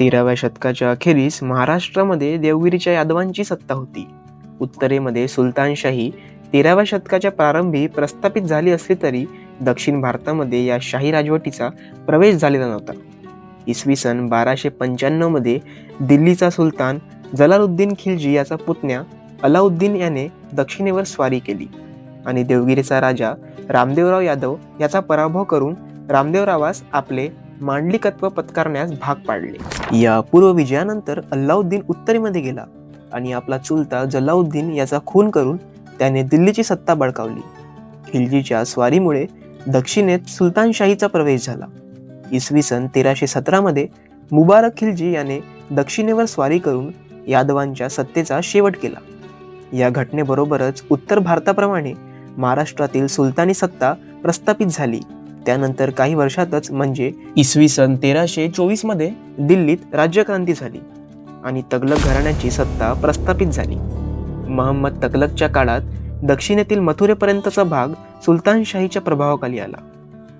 तेराव्या शतकाच्या अखेरीस महाराष्ट्रामध्ये देवगिरीच्या यादवांची सत्ता होती. उत्तरेमध्ये सुलतानशाही तेराव्या शतकाच्या प्रारंभी प्रस्थापित झाली असली तरी दक्षिण भारतामध्ये या शाही राजवटीचा प्रवेश झालेला नव्हता. इसवी सन बाराशे पंच्याण्णवमध्ये दिल्लीचा सुलतान जलालुद्दीन खिलजी याचा पुतण्या अलाउद्दीन याने दक्षिणेवर स्वारी केली आणि देवगिरीचा राजा रामदेवराव यादव याचा पराभव करून रामदेवरावास आपले मांडलिकत्व पत्कारण्यास भाग पाडले. या पूर्व विजयानंतर अल्लाउद्दीन उत्तरेमध्ये गेला आणि आपला चुलता जलाउद्दीन याचा खून करून त्याने दिल्लीची सत्ता बळकावली. खिलजीच्या स्वारीमुळे दक्षिणेत सुलतानशाहीचा प्रवेश झाला. इसवी सन तेराशे सतरामध्ये मुबारक खिलजी याने दक्षिणेवर स्वारी करून यादवांच्या सत्तेचा शेवट केला. या घटनेबरोबरच उत्तर भारताप्रमाणे महाराष्ट्रातील सुलतानी सत्ता प्रस्थापित झाली. त्यानंतर काही वर्षातच म्हणजे इसवी सन तेराशे चोवीसमध्ये दिल्लीत राज्यक्रांती झाली आणि तगलक घराण्याची सत्ता प्रस्थापित झाली. महम्मद तगलकच्या काळात दक्षिणेतील मथुरेपर्यंतचा भाग सुलतानशाहीच्या प्रभावाखाली आला.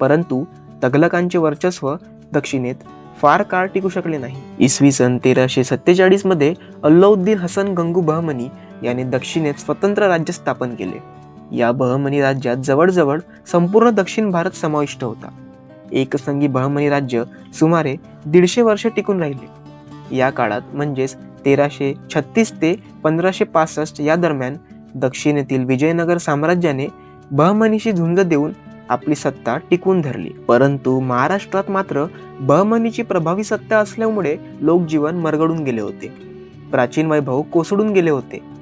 परंतु तगलकांचे वर्चस्व दक्षिणेत फार काळ टिकू शकले नाही. इसवी सन तेराशे सत्तेचाळीसमध्ये अल्लाउद्दीन हसन गंगू बहमनी याने दक्षिणेत स्वतंत्र राज्य स्थापन केले. या बहमनी राज्यात जवळजवळ संपूर्ण दक्षिण भारत समाविष्ट होता. एकसंगी बहमनी राज्य सुमारे दीडशे वर्ष टिकून राहिले. या काळात म्हणजेच तेराशे छत्तीस ते पंधराशे पासष्ट या दरम्यान दक्षिणेतील विजयनगर साम्राज्याने बहमनीशी झुंज देऊन आपली सत्ता टिकून धरली. परंतु महाराष्ट्रात मात्र बहमनीची प्रभावी सत्ता असल्यामुळे लोकजीवन मरगडून गेले होते. प्राचीन वैभव कोसळून गेले होते.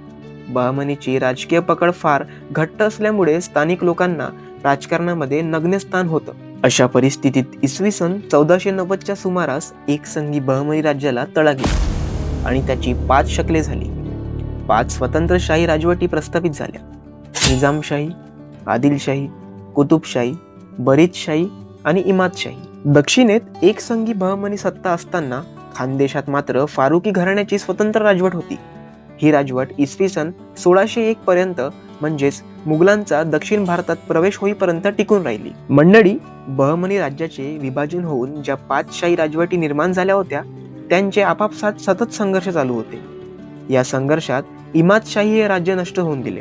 बहमनीची राजकीय पकड फार घट्ट असल्यामुळे स्थानिक लोकांना राजकारणामध्ये नग्नस्थान होतं. अशा परिस्थितीत इसवी सन चौदाशे नव्वदच्या सुमारास एक संघी बहमनी राज्याला तळा गेला आणि त्याची पाच शकले झाली. पाच स्वतंत्र शाही राजवटी प्रस्थापित झाल्या. निजामशाही आदिलशाही कुतुबशाही बरीदशाही आणि इमादशाही. दक्षिणेत एक संघी बहमनी सत्ता असताना खानदेशात मात्र फारुकी घराण्याची स्वतंत्र राजवट होती. ही राजवट इसवी सन सोळाशे एक पर्यंत म्हणजेच मुघलांचा दक्षिण भारतात प्रवेश होईपर्यंत टिकून राहिली. मंडळी बहमनी राज्याचे विभाजन होऊन ज्या पाच शाही राजवटी निर्माण झाल्या होत्या त्यांचे आपापसात सतत संघर्ष चालू होते. या संघर्षात इमादशाही हे राज्य नष्ट होऊन गेले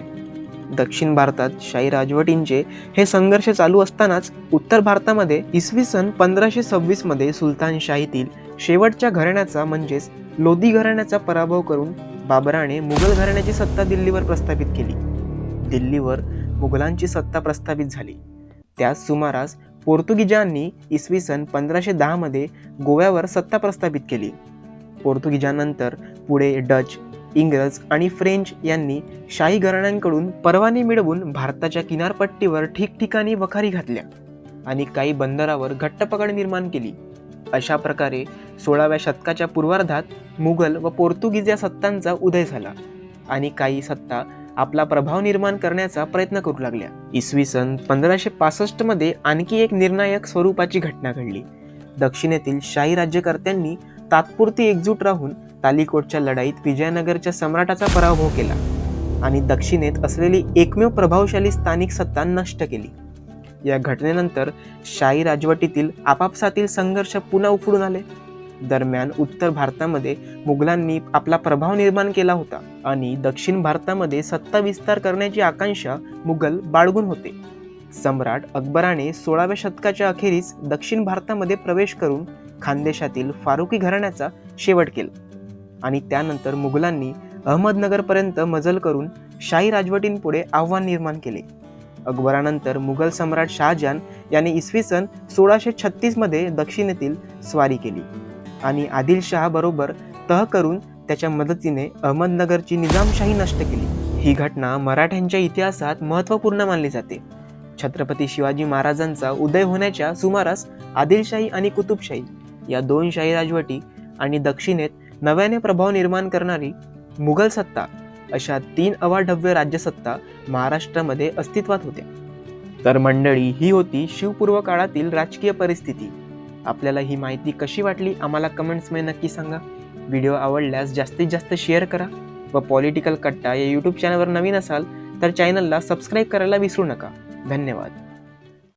दक्षिण भारतात शाही राजवटींचे हे संघर्ष चालू असतानाच उत्तर भारतामध्ये इसवी सन पंधराशे सव्वीसमध्ये सुलतानशाहीतील शेवटच्या घराण्याचा म्हणजेच लोधी घराण्याचा पराभव करून बाबराने मुघल घराण्याची सत्ता दिल्लीवर प्रस्थापित केली. दिल्लीवर मुघलांची सत्ता प्रस्थापित झाली. त्याच सुमारास पोर्तुगीजांनी इसवी सन पंधराशे दहामध्ये गोव्यावर सत्ता प्रस्थापित केली. पोर्तुगीजांनंतर पुढे डच इंग्रज आणि फ्रेंच यांनी शाही घराण्यांकडून परवाने मिळवून भारताच्या किनारपट्टीवर ठिकठिकाणी वखारी घातल्या आणि काही बंदरावर घट्ट पकड निर्माण केली. अशा प्रकारे सोळाव्या शतकाच्या पूर्वार्धात मुघल व पोर्तुगीज या सत्तांचा उदय झाला आणि काही सत्ता आपला प्रभाव निर्माण करण्याचा प्रयत्न करू लागल्या. इसवी सन पंधराशे पासष्टमध्ये आणखी एक निर्णायक स्वरूपाची घटना घडली. दक्षिणेतील शाही राज्यकर्त्यांनी तात्पुरती एकजूट राहून तालिकोटच्या लढाईत विजयनगरच्या सम्राटाचा पराभव केला आणि दक्षिणेत असलेली एकमेव प्रभावशाली स्थानिक सत्ता नष्ट केली. या घटनेनंतर शाही राजवटीतील आपापसातील संघर्ष पुन्हा उफडून आले. दरम्यान उत्तर भारतामध्ये मुघलांनी आपला प्रभाव निर्माण केला होता आणि दक्षिण भारतामध्ये सत्ता विस्तार करण्याची आकांक्षा मुघल बाळगून होते. सम्राट अकबराने सोळाव्या शतकाच्या अखेरीस दक्षिण भारतामध्ये प्रवेश करून खानदेशातील फारुकी घराण्याचा शेवट केला आणि त्यानंतर मुघलांनी अहमदनगरपर्यंत मजल करून शाही राजवटींपुढे आव्हान निर्माण केले. अकबरानंतर मुघल सम्राट शहाजहान याने इसवी सन सोळाशे छत्तीसमध्ये दक्षिणेतील स्वारी केली. आणि आदिलशहा बरोबर तह करून त्याच्या मदतीने अहमदनगरची निजामशाही नष्ट केली. ही घटना मराठ्यांच्या इतिहासात महत्त्वपूर्ण मानली जाते. छत्रपती शिवाजी महाराजांचा उदय होण्याच्या सुमारास आदिलशाही आणि कुतुबशाही या दोन शाही राजवटी आणि दक्षिणेत नव्याने प्रभाव निर्माण करणारी मुघल सत्ता अशा तीन अवाढव्य राज्यसत्ता महाराष्ट्रामध्ये अस्तित्वात होत्या. तर मंडळी ही होती शिवपूर्व काळातील राजकीय परिस्थिती. आपल्याला ही माहिती कशी वाटली आम्हाला कमेंट्समध्ये नक्की सांगा. व्हिडिओ आवडल्यास जास्तीत जास्त शेअर करा व पॉलिटिकल कट्टा या यूट्यूब चॅनलवर नवीन असाल तर चॅनलला सबस्क्राईब करायला विसरू नका. धन्यवाद.